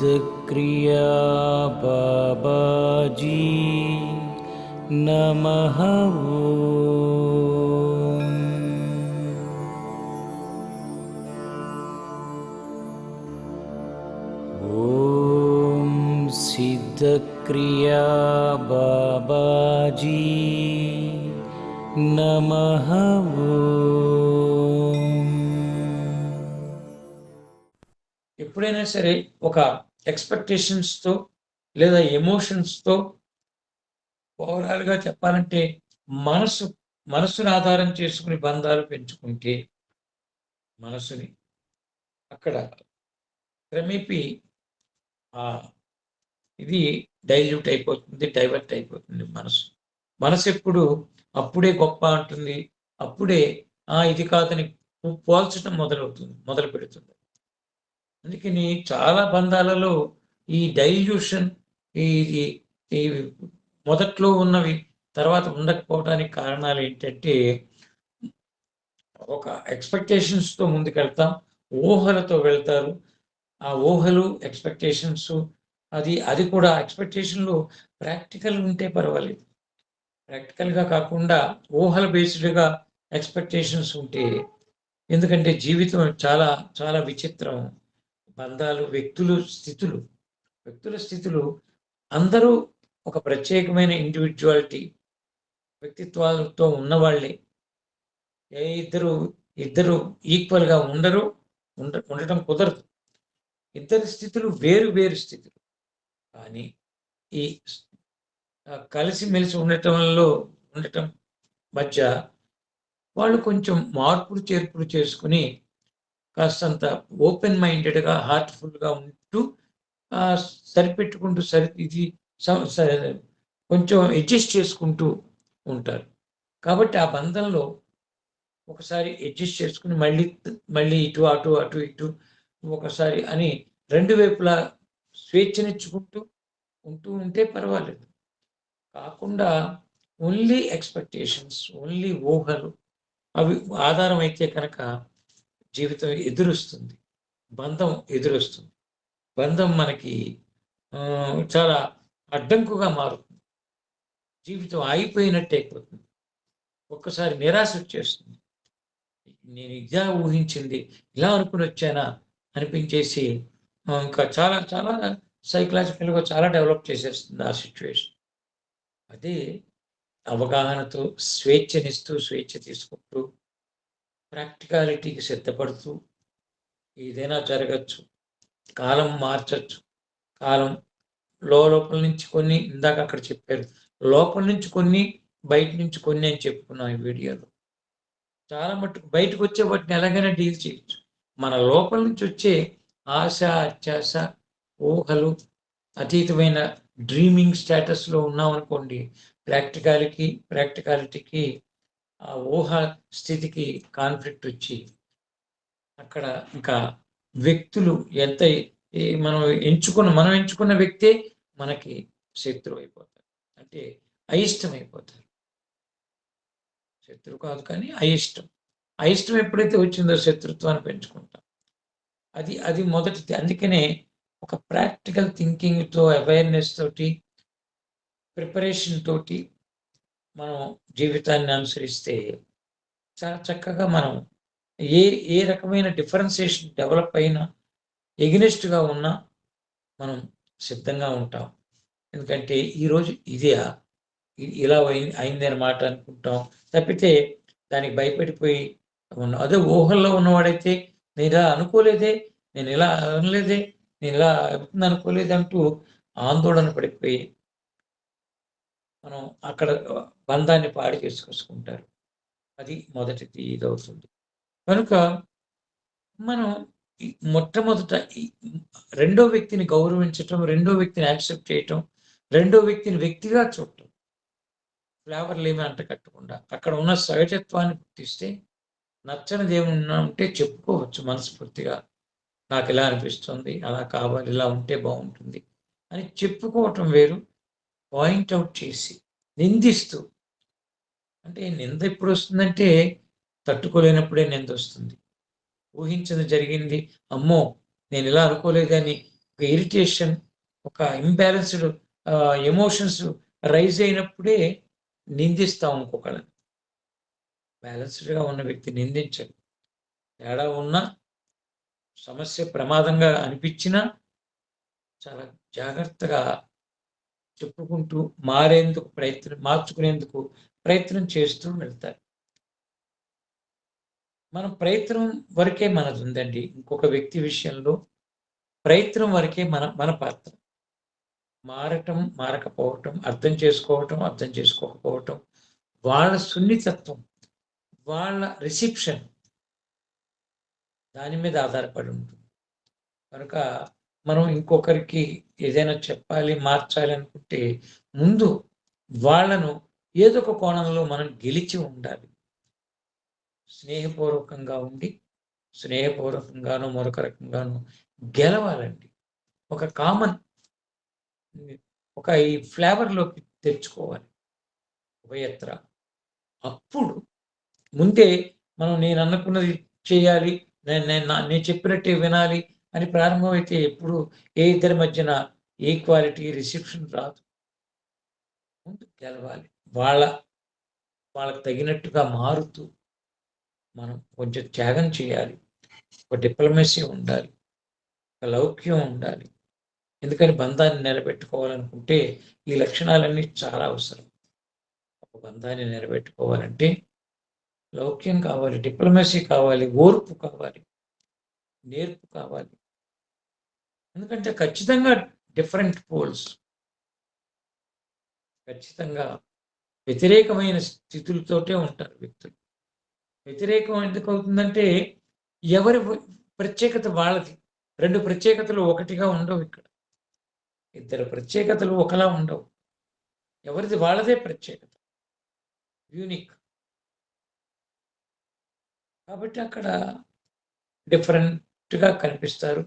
सिद्धक्रिया बाबाजी नमः ॐ। ॐ सिद्धक्रिया बाबाजी नमः ॐ। ఎప్పుడైనా సరే ఒక ఎక్స్పెక్టేషన్స్తో లేదా ఎమోషన్స్తో ఓవరాల్గా చెప్పాలంటే మనసు మనసును ఆధారం చేసుకుని బంధాలు పెంచుకుంటే మనసుని అక్కడ క్రమేపీ ఇది డైల్యూట్ అయిపోతుంది డైవర్ట్ అయిపోతుంది మనసు. మనసు ఎప్పుడు అప్పుడే గొప్ప అంటుంది అప్పుడే ఆ ఇది కాదని పోల్చడం మొదలవుతుంది మొదలు పెడుతుంది అందుకని చాలా బంధాలలో ఈ డైల్యూషన్ ఈ ఈ- మొదట్లో ఉన్నవి తర్వాత ఉండకపోవడానికి కారణాలు ఏంటంటే ఒక ఎక్స్పెక్టేషన్స్తో ముందుకెళ్తాం ఊహలతో వెళ్తారు. ఆ ఊహలు ఎక్స్పెక్టేషన్స్ అది అది కూడా ఎక్స్పెక్టేషన్లు ప్రాక్టికల్ ఉంటే పర్వాలేదు. ప్రాక్టికల్గా కాకుండా ఊహల బేస్డ్గా ఎక్స్పెక్టేషన్స్ ఉంటే ఎందుకంటే జీవితం చాలా చాలా విచిత్రం. బంధాలు వ్యక్తులు స్థితులు. వ్యక్తుల స్థితులు అందరూ ఒక ప్రత్యేకమైన ఇండివిజువాలిటీ వ్యక్తిత్వాలతో ఉన్నవాళ్ళే. ఏ ఇద్దరు ఇద్దరు ఈక్వల్గా ఉండరు ఉండ ఉండటం కుదరదు. ఇద్దరి స్థితులు వేరు వేరు స్థితులు. కానీ ఈ కలిసిమెలిసి ఉండటంలో ఉండటం మధ్య వాళ్ళు కొంచెం మార్పులు చేర్పులు చేసుకుని కాస్తంత ఓపెన్ మైండెడ్గా హార్ట్ఫుల్గా ఉంటూ సరిపెట్టుకుంటూ సరి ఇది కొంచెం అడ్జస్ట్ చేసుకుంటూ ఉంటారు. కాబట్టి ఆ బంధంలో ఒకసారి అడ్జస్ట్ చేసుకుని మళ్ళీ మళ్ళీ ఇటు అటు అటు ఇటు ఒకసారి అని రెండు వైపులా స్వేచ్ఛనిచ్చుకుంటూ ఉంటూ ఉంటే పర్వాలేదు. కాకుండా ఓన్లీ ఎక్స్పెక్టేషన్స్ ఓన్లీ ఊహలు అవి ఆధారం అయితే కనుక జీవితం ఎదురొస్తుంది. బంధం ఎదురొస్తుంది. బంధం మనకి చాలా అడ్డంకుగా మారుతుంది. జీవితం ఆగిపోయినట్టు అయిపోతుంది. ఒక్కసారి నిరాశ వచ్చేస్తుంది. నేను ఇదా ఊహించింది ఇలా అనుకుని వచ్చానా అనిపించేసి ఇంకా చాలా చాలా సైకలాజికల్గా చాలా డెవలప్ చేసేస్తుంది ఆ సిచ్యువేషన్. అదే అవగాహనతో స్వేచ్ఛనిస్తూ స్వేచ్ఛ తీసుకుంటూ ప్రాక్టికాలిటీకి సిద్ధపడుతూ ఏదైనా జరగచ్చు కాలం మార్చచ్చు. కాలం లోపల నుంచి కొన్ని ఇందాక అక్కడ చెప్పారు. లోపల నుంచి కొన్ని బయట నుంచి కొన్ని అని చెప్పుకున్నాం ఈ వీడియోలో. చాలా మట్టుకు బయటకు వచ్చే వాటిని ఎలాగైనా డీల్ చేయొచ్చు. మన లోపల నుంచి వచ్చే ఆశ అత్యాశ ఊహలు అతీతమైన డ్రీమింగ్ స్టేటస్లో ఉన్నామనుకోండి ప్రాక్టికాలిటీ ప్రాక్టికాలిటీకి ఆ ఊహ స్థితికి కాన్ఫ్లిక్ట్ వచ్చి అక్కడ ఇంకా వ్యక్తులు ఎంత మనం ఎంచుకున్న మనం ఎంచుకున్న వ్యక్తే మనకి శత్రువు అయిపోతారు అంటే అయిష్టం అయిపోతారు శత్రువు కాదు కానీ అయిష్టం. అయిష్టం ఎప్పుడైతే వచ్చిందో శత్రుత్వాన్ని పెంచుకుంటాం. అది అది మొదటిది. అందుకనే ఒక ప్రాక్టికల్ థింకింగ్తో అవేర్నెస్ తోటి ప్రిపరేషన్ తోటి మనం జీవితాన్ని అనుసరిస్తే చాలా చక్కగా మనం ఏ ఏ రకమైన డిఫరెన్సియేషన్ డెవలప్ అయినా ఎగ్నెస్ట్గా ఉన్నా మనం సిద్ధంగా ఉంటాం. ఎందుకంటే ఈరోజు ఇదే ఇలా అయింది అనమాట అనుకుంటాం. తప్పితే దానికి భయపడిపోయి ఉన్న అదే ఊహల్లో ఉన్నవాడైతే నేను ఇలా అనుకోలేదే నేను ఇలా అనలేదే నేను ఇలా అనుకోలేదంటూ అనుకోలేదు అంటూ ఆందోళన పడిపోయి మనం అక్కడ బంధాన్ని పాడి చేసుకొచ్చుకుంటారు. అది మొదటిది ఇదవుతుంది. కనుక మనం మొట్టమొదట రెండో వ్యక్తిని గౌరవించటం రెండో వ్యక్తిని యాక్సెప్ట్ చేయటం రెండో వ్యక్తిని వ్యక్తిగా చూడటం ఫ్లేవర్లు ఏమీ అంట కట్టకుండా అక్కడ ఉన్న సహజత్వాన్ని గుర్తిస్తే నచ్చనిది ఏమన్నా ఉంటే చెప్పుకోవచ్చు మనస్ఫూర్తిగా. నాకు ఇలా అనిపిస్తుంది అలా కావాలి ఇలా ఉంటే బాగుంటుంది అని చెప్పుకోవటం వేరు. పాయింట్ అవుట్ చేసి నిందిస్తూ అంటే నింద ఎప్పుడు వస్తుందంటే తట్టుకోలేనప్పుడే నింద వస్తుంది. ఊహించదు జరిగింది. అమ్మో నేను ఇలా అనుకోలేదని ఒక ఇరిటేషన్ ఒక ఇంబ్యాలెన్స్డ్ ఎమోషన్స్ రైజ్ అయినప్పుడే నిందిస్తాం ఇంకొకళ్ళని బ్యాలెన్స్డ్గా ఉన్న వ్యక్తి నిందించడు. తేడా ఉన్నా సమస్య ప్రమాదంగా అనిపించినా చాలా జాగ్రత్తగా చెప్పుకుంటూ మారేందుకు ప్రయత్నం మార్చుకునేందుకు ప్రయత్నం చేస్తూ వెళ్తారు. మనం ప్రయత్నం వరకే మనది ఉందండి ఇంకొక వ్యక్తి విషయంలో ప్రయత్నం వరకే మన మన పాత్ర. మారటం మారకపోవటం అర్థం చేసుకోవటం అర్థం చేసుకోకపోవటం వాళ్ళ సున్నితత్వం వాళ్ళ రిసెప్షన్ దాని మీద ఆధారపడి ఉంటుంది. కనుక మనం ఇంకొకరికి ఏదైనా చెప్పాలి మార్చాలి అనుకుంటే ముందు వాళ్ళను ఏదో ఒక కోణంలో మనం గెలిచి ఉండాలి. స్నేహపూర్వకంగా ఉండి స్నేహపూర్వకంగాను మరొక రకంగాను గెలవాలండి. ఒక కామన్ ఒక ఈ ఫ్లేవర్లోకి తెచ్చుకోవాలి. ఉభయత్ర అప్పుడు ముందే మనం నేను అనుకున్నది చేయాలి నేను నేను నా- నేను చెప్పినట్టే వినాలి అని ప్రారంభమైతే ఎప్పుడు ఏ ఇద్దరి మధ్యన ఈక్వాలిటీ రిసెప్షన్ రాదు. ముందు గెలవాలి. వాళ్ళ వాళ్ళకి తగినట్టుగా మారుతూ మనం కొంచెం త్యాగం చేయాలి. ఒక డిప్లొమసీ ఉండాలి. ఒక లౌక్యం ఉండాలి. ఎందుకని బంధాన్ని నిలబెట్టుకోవాలనుకుంటే ఈ లక్షణాలన్నీ చాలా అవసరం. ఒక బంధాన్ని నిలబెట్టుకోవాలంటే లౌక్యం కావాలి డిప్లొమసీ కావాలి ఓర్పు కావాలి నేర్పు కావాలి. ఎందుకంటే ఖచ్చితంగా డిఫరెంట్ పోల్స్ ఖచ్చితంగా వ్యతిరేకమైన స్థితులతోటే ఉంటారు వ్యక్తులు. వ్యతిరేకం ఎందుకు అవుతుందంటే ఎవరి ప్రత్యేకత వాళ్ళది. రెండు ప్రత్యేకతలు ఒకటిగా ఉండవు ఇక్కడ. ఇద్దరు ప్రత్యేకతలు ఒకలా ఉండవు. ఎవరిది వాళ్ళదే ప్రత్యేకత. యూనిక్ కాబట్టి అక్కడ డిఫరెంట్గా కనిపిస్తారు.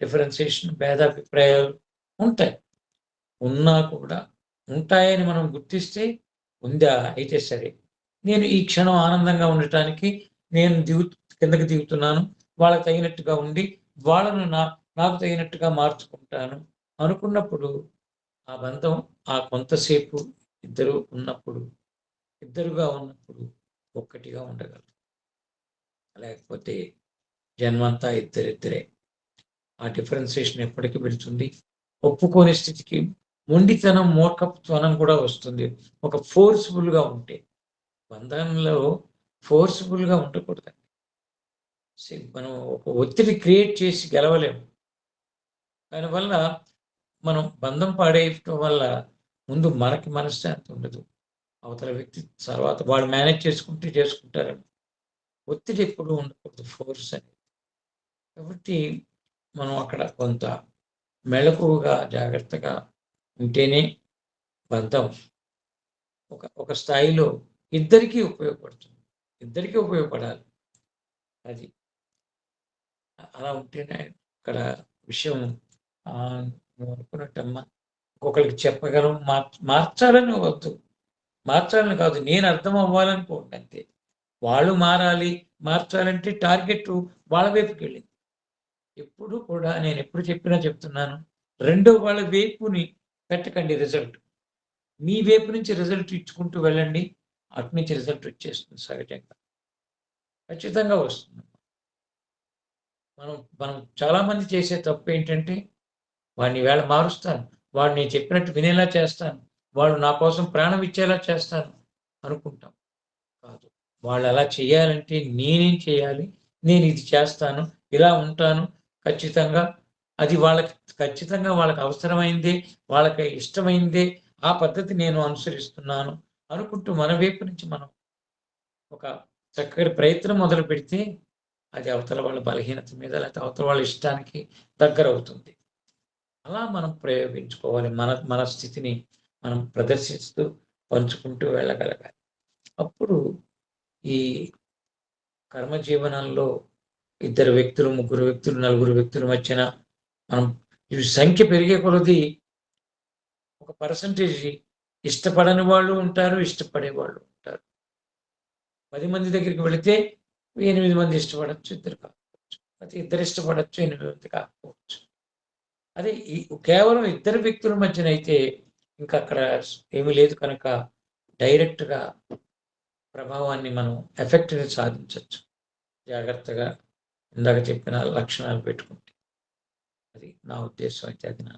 డిఫరెన్సియేషన్ భేదాభిప్రాయాలు ఉంటాయి. ఉన్నా కూడా ఉంటాయని మనం గుర్తిస్తే ఉందా? అయితే సరే. నేను ఈ క్షణం ఆనందంగా ఉండటానికి నేను దిగు కిందకి దిగుతున్నాను. వాళ్ళకి తగినట్టుగా ఉండి వాళ్ళను నా నాకు తగినట్టుగా మార్చుకుంటాను అనుకున్నప్పుడు ఆ బంధం ఆ కొంతసేపు ఇద్దరు ఉన్నప్పుడు ఇద్దరుగా ఉన్నప్పుడు ఒక్కటిగా ఉండగలరు. లేకపోతే జన్మంతా ఇద్దరిద్దరే. ఆ డిఫరెన్సియేషన్ ఎప్పటికీ వెళ్తుంది. ఒప్పుకోని స్థితికి మొండితనం మూర్ఖత్వనం కూడా వస్తుంది. ఒక ఫోర్స్ఫుల్గా ఉంటే. బంధంలో ఫోర్స్ఫుల్గా ఉండకూడదండి. మనం ఒక ఒత్తిడి క్రియేట్ చేసి గెలవలేము దానివల్ల మనం బంధం పాడేయటం వల్ల ముందు మనకి మనశ్శాంతి ఉండదు. అవతల వ్యక్తి తర్వాత వాళ్ళు మేనేజ్ చేసుకుంటే చేసుకుంటారని. ఒత్తిడి ఎప్పుడు ఉండకూడదు ఫోర్స్ అనేది. కాబట్టి మనం అక్కడ కొంత మెళకువగా జాగ్రత్తగా ఉంటేనే బంధం ఒక ఒక స్థాయిలో ఇద్దరికీ ఉపయోగపడుతుంది. ఇద్దరికీ ఉపయోగపడాలి. అది అలా ఉంటేనే ఇక్కడ విషయం నువ్వు అనుకున్నట్టమ్మా. ఇంకొకరికి చెప్పగలం మార్ మార్చాలని వద్దు. మార్చాలని కాదు నేను అర్థం అవ్వాలనుకోండి అంతే. వాళ్ళు మారాలి మార్చాలంటే టార్గెట్ వాళ్ళ వైపుకి వెళ్ళింది ఎప్పుడు కూడా నేను ఎప్పుడు చెప్పినా చెప్తున్నాను రెండో వాళ్ళ వైపుని పెట్టకండి రిజల్ట్ మీ వైపు నుంచి రిజల్ట్ ఇచ్చుకుంటూ వెళ్ళండి అటు నుంచి రిజల్ట్ వచ్చేస్తుంది సహజంగా. ఖచ్చితంగా వస్తుంది. మనం మనం చాలామంది చేసే తప్పు ఏంటంటే వాడిని వేళ మారుస్తాను వాడు నేను చెప్పినట్టు వినేలా చేస్తాను వాడు నా కోసం ప్రాణం ఇచ్చేలా చేస్తాను అనుకుంటాం. కాదు వాళ్ళు అలా చేయాలంటే నేనేం చేయాలి? నేను ఇది చేస్తాను ఇలా ఉంటాను ఖచ్చితంగా అది వాళ్ళకి ఖచ్చితంగా వాళ్ళకి అవసరమైందే వాళ్ళకి ఇష్టమైందే ఆ పద్ధతి నేను అనుసరిస్తున్నాను అనుకుంటూ మన వైపు నుంచి మనం ఒక చక్కటి ప్రయత్నం మొదలు పెడితే అది అవతల వాళ్ళ బలహీనత మీద లేకపోతే అవతల వాళ్ళ ఇష్టానికి దగ్గర అవుతుంది అలా మనం ప్రయోగించుకోవాలి. మన మన స్థితిని మనం ప్రదర్శిస్తూ పంచుకుంటూ వెళ్ళగలగాలి. అప్పుడు ఈ కర్మ జీవనంలో ఇద్దరు వ్యక్తులు ముగ్గురు వ్యక్తులు నలుగురు వ్యక్తుల మధ్యన మనం ఈ సంఖ్య పెరిగే కొలది ఒక పర్సంటేజ్ ఇష్టపడని వాళ్ళు ఉంటారు ఇష్టపడే వాళ్ళు ఉంటారు. పది మంది దగ్గరికి వెళితే ఎనిమిది మంది ఇష్టపడచ్చు ఇద్దరు కాకపోవచ్చు. అయితే ఇద్దరు ఇష్టపడచ్చు ఎనిమిది మంది కాకపోవచ్చు. అదే ఈ కేవలం ఇద్దరు వ్యక్తుల మధ్యన అయితే ఇంకా అక్కడ ఏమీ లేదు కనుక డైరెక్ట్‌గా ప్రభావాన్ని మనం ఎఫెక్ట్‌ని సాధించవచ్చు జాగ్రత్తగా ఇందాక చెప్పిన లక్షణాలు పెట్టుకుంటే. అది నా ఉద్దేశం అయితే అది నా